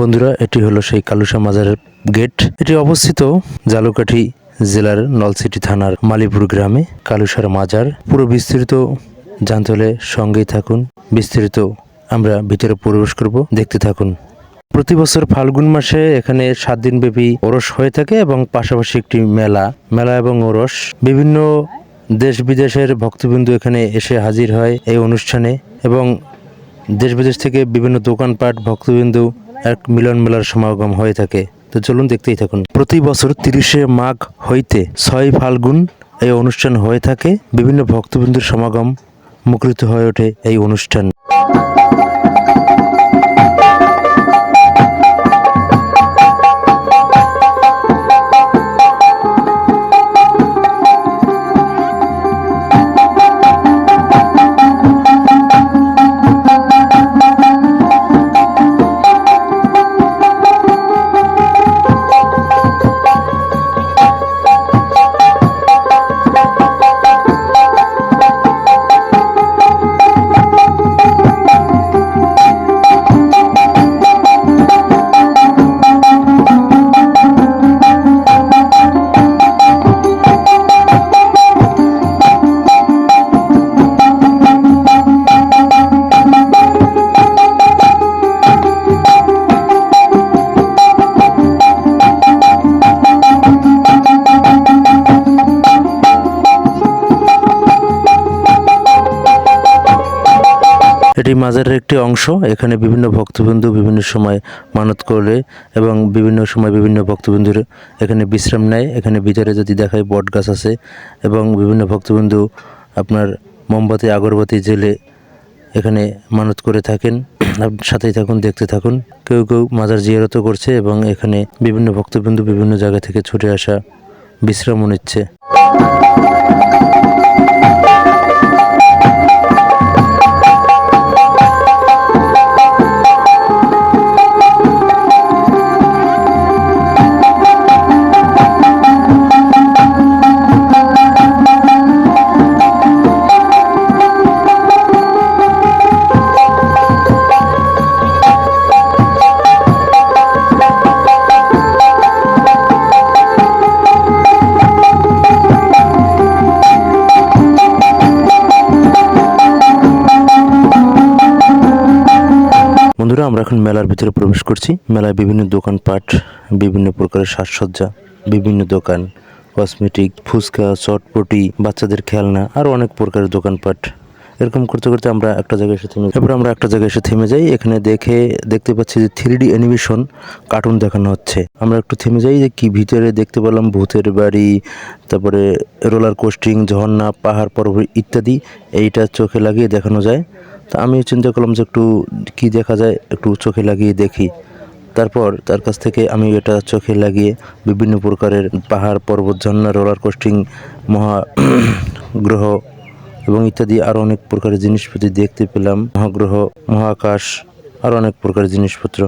বন্ধুরা, এটি হলো সেই কালুসা মাজারের গেট। এটি অবস্থিত জালুকাঠি জেলার নলসিটি থানার মালিপুর গ্রামে কালুসার মাজার। পুরো বিস্তৃত জানতে হলে সঙ্গেই থাকুন। বিস্তৃত, আমরা ভিতরে প্রবেশ করব। দেখতে থাকুন। প্রতি বছর ফাল্গুন মাসে এখানে সাত দিন ব্যাপী ওরস হয়ে থাকে এবং পাশাপাশি একটি মেলা মেলা এবং ওরস। বিভিন্ন দেশ বিদেশের ভক্তবিন্দু এখানে এসে হাজির হয় এই অনুষ্ঠানে এবং দেশ বিদেশ থেকে বিভিন্ন দোকানপাট ভক্তবিন্দু এক মিলন মেলার সমাগম হয়ে থাকে। তো চলুন দেখতেই থাকুন। প্রতি বছর তিরিশে মাঘ হইতে ছয় ফাল্গুন এই অনুষ্ঠান হয়ে থাকে। বিভিন্ন ভক্তবিন্দুর সমাগম মুখরিত হয়ে ওঠে এই অনুষ্ঠান। এটি মাজারের একটি অংশ, এখানে বিভিন্ন ভক্তবিন্দু বিভিন্ন সময় মানত করে এবং বিভিন্ন সময় বিভিন্ন ভক্তবিন্দুর এখানে বিশ্রাম নেয়। এখানে ভিতরে যদি দেখায় বট গাছ আছে এবং বিভিন্ন ভক্তবিন্দু আপনার মোমবাতি, আগরবাতি জেলে এখানে মানত করে থাকেন। সাথেই থাকুন, দেখতে থাকুন। কেউ কেউ মাজার জিয়ারত করছে এবং এখানে বিভিন্ন ভক্তবিন্দু বিভিন্ন জায়গা থেকে ছুটে আসা বিশ্রামও নিচ্ছে। বন্ধুরা, আমরা এখন মেলার ভিতরে প্রবেশ করছি। মেলায় বিভিন্ন দোকানপাট বিভিন্ন প্রকারের সাজসজ্জা, বিভিন্ন দোকান কসমেটিক ফুচকা, চটপটি, বাচ্চাদের খেলনা আরও অনেক প্রকারের দোকানপাট এরকম করতে করতে আমরা একটা জায়গায় এসে থেমে এরপর আমরা একটা জায়গায় এসে থেমে যাই। এখানে দেখে দেখতে পাচ্ছি যে থ্রি ডি অ্যানিমেশন কার্টুন দেখানো হচ্ছে। আমরা একটু থেমে যাই যে কি ভিতরে দেখতে পেলাম, ভূতের বাড়ি, তারপরে রোলার কোস্টিং ঝর্ণা পাহাড়, পর্বত ইত্যাদি। এইটা চোখে লাগিয়ে দেখানো যায়। তা আমি চিন্তা করলাম যে একটু কি দেখা যায়, একটু চোখে লাগিয়ে দেখি। তারপর তার কাছ থেকে আমি এটা চোখে লাগিয়ে বিভিন্ন প্রকারের পাহাড়, পর্বত, ঝর্ণা রোলার কোস্টিং মহা গ্রহ এবং ইত্যাদি আরও অনেক প্রকারের জিনিসপত্র দেখতে পেলাম। মহাগ্রহ, মহাকাশ, আরও অনেক প্রকারের জিনিসপত্র।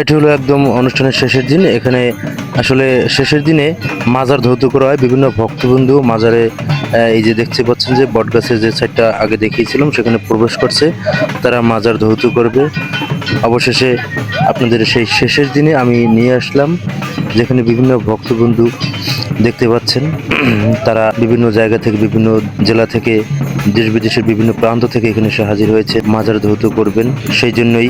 এটি হলো একদম অনুষ্ঠানের শেষের দিন। এখানে আসলে শেষের দিনে মাজার ধৌত করা হয়। বিভিন্ন ভক্তবন্ধু মাজারে এই যে দেখতে পাচ্ছেন যে বটগাছের যে সাইডটা আগে দেখিয়েছিলাম, সেখানে প্রবেশ করছে। তারা মাজার ধৌত করবে। অবশেষে আপনাদের সেই শেষের দিনে আমি নিয়ে আসলাম, যেখানে বিভিন্ন ভক্তবন্ধু দেখতে পাচ্ছেন। তারা বিভিন্ন জায়গা থেকে, বিভিন্ন জেলা থেকে দেশ বিদেশের বিভিন্ন প্রান্ত থেকে এখানে এসে হাজির হয়েছে। মাজার ধৌত করবেন। সেই জন্যই